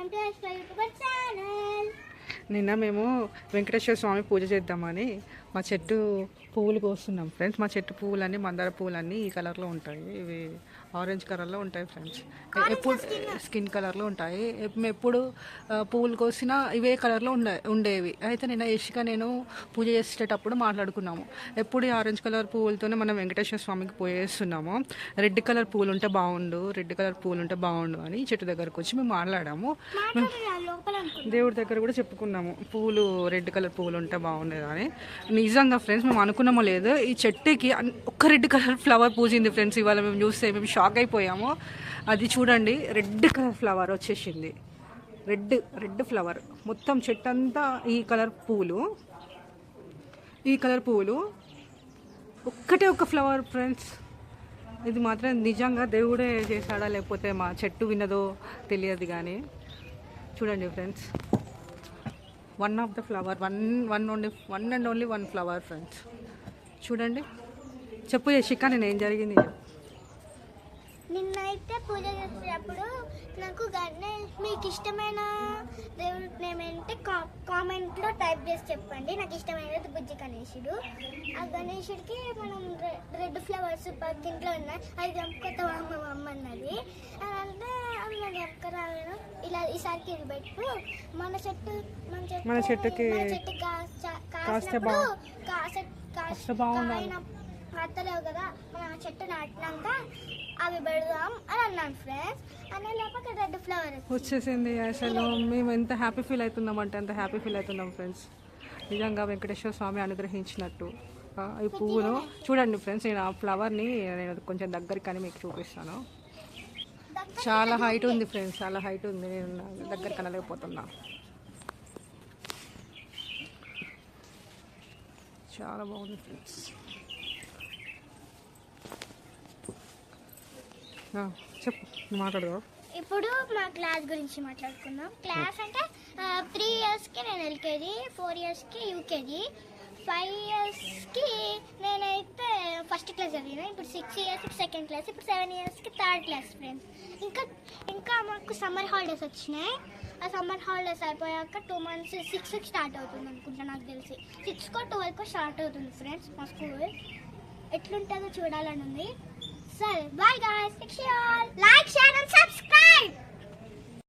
welcome to Explore YouTube channel. నిన్న మేము వెంకటేశ్వర స్వామి పూజ చేద్దామని మా చెట్టు పువ్వులు కోస్తున్నాం ఫ్రెండ్స్. మా చెట్టు పువ్వులన్నీ మందార పువ్వులన్నీ ఈ కలర్లో ఉంటాయి. ఇవి ఆరెంజ్ కలర్లో ఉంటాయి ఫ్రెండ్స్. ఎప్పుడు స్కిన్ కలర్లో ఉంటాయి. ఎప్పుడు పువ్వులు కోసినా ఇవే కలర్లో ఉండే ఉండేవి. అయితే నిన్న ఇష్క నేను పూజ చేసేటప్పుడు మాట్లాడుకున్నాము. ఎప్పుడు ఈ ఆరెంజ్ కలర్ పువ్వులతోనే మనం వెంకటేశ్వర స్వామికి పూజ చేస్తున్నాము రెడ్ కలర్ పువ్వులు ఉంటే బాగుండు రెడ్ కలర్ పువ్వులు ఉంటే బాగుండు అని చెట్టు దగ్గరకు వచ్చి మేము మాట్లాడాము. దేవుడి దగ్గర కూడా చెప్పుకున్నాము. పువ్వులు రెడ్ కలర్ పువ్వులు ఉంటే బాగుండేది అని నిజంగా ఫ్రెండ్స్ మేము అనుకున్నామో లేదు. ఈ చెట్టుకి ఒక్క రెడ్ కలర్ ఫ్లవర్ పూజింది ఫ్రెండ్స్ ఇవాళ మేము చూస్తే మేము షాక్ అయిపోయాము. అది చూడండి రెడ్ కలర్ ఫ్లవర్ వచ్చేసింది. రెడ్ రెడ్ ఫ్లవర్ మొత్తం చెట్టు అంతా ఈ కలర్ పువ్వులు ఈ కలర్ పువ్వులు ఒక్కటే ఒక ఫ్లవర్ ఫ్రెండ్స్ ఇది మాత్రం నిజంగా దేవుడే చేశాడా లేకపోతే మా చెట్టు విన్నదో తెలియదు కానీ చూడండి friends one of the flower one one only one and only one flower friends చూడండి. చెప్పు యశిక నేను ఏం జరిగింది? నిన్నైతే పూజ చేసేటప్పుడు నాకు గణేష్ మీకు ఇష్టమైన దేవుడి నేమ్ కా- కామెంట్లో టైప్ చేసి చెప్పండి. నాకు ఇష్టమైనది బుజ్జి గణేశుడు ఆ గణేశుడికి మనం రె- రెడ్ ఫ్లవర్స్ పక్కింట్లో ఉన్నాయి. అది చంపుకొత్త అమ్మ అమ్మ అన్నది అంటే అవి నేను ఇలా ఈసారికి ఇది పెట్టు మన చెట్టు మన చెట్టు మన చెట్టుకి చెట్టు కాస్త- కాస్తే బాగుండాలి. కదా మన చెట్టు నాటినాక అవి పెడదాం అని అన్నాను ఫ్రెండ్స్. అనే లోపల రెడ్ ఫ్లవర్ వచ్చేసింది. అసలు మేము ఎంత హ్యాపీ ఫీల్ అవుతున్నాం అంటే అంత హ్యాపీ ఫీల్ అవుతున్నాం ఫ్రెండ్స్. నిజంగా వెంకటేశ్వర స్వామి అనుగ్రహించినట్టు. ఈ పువ్వును చూడండి ఫ్రెండ్స్ నేను ఆ ఫ్లవర్ని నేను కొంచెం దగ్గరికి అని మీకు చూపిస్తాను. చాలా హైట్ ఉంది ఫ్రెండ్స్ చాలా హైట్ ఉంది. నేను దగ్గర కనలేకపోతున్నా చాలా బాగుంది ఫ్రెండ్స్ చెప్పు నువ్వు ఇప్పుడు మా క్లాస్ గురించి మాట్లాడుకుందాం. క్లాస్ అంటే త్రీ ఇయర్స్కి నేను ఎల్కేజీ ఫోర్ ఇయర్స్కి యూకేజీ ఫైవ్ ఇయర్స్కి నేనైతే ఫస్ట్ క్లాస్ చదివిన ఇప్పుడు సిక్స్ ఇయర్స్కి సెకండ్ క్లాస్ ఇప్పుడు సెవెన్ ఇయర్స్కి థర్డ్ క్లాస్ ఫ్రెండ్స్ ఇంకా ఇంకా మాకు సమ్మర్ హాలిడేస్ వచ్చినాయి. ఆ సమ్మర్ హాలిడేస్ అయిపోయాక టూ మంత్స్ సిక్స్కి స్టార్ట్ అవుతుంది అనుకుంటా నాకు తెలిసి. సిక్స్కో ట్వెల్వ్కో స్టార్ట్ అవుతుంది ఫ్రెండ్స్ మా స్కూల్ ఎట్లుంటుందో చూడాలని ఉంది. సరే bye guys like share and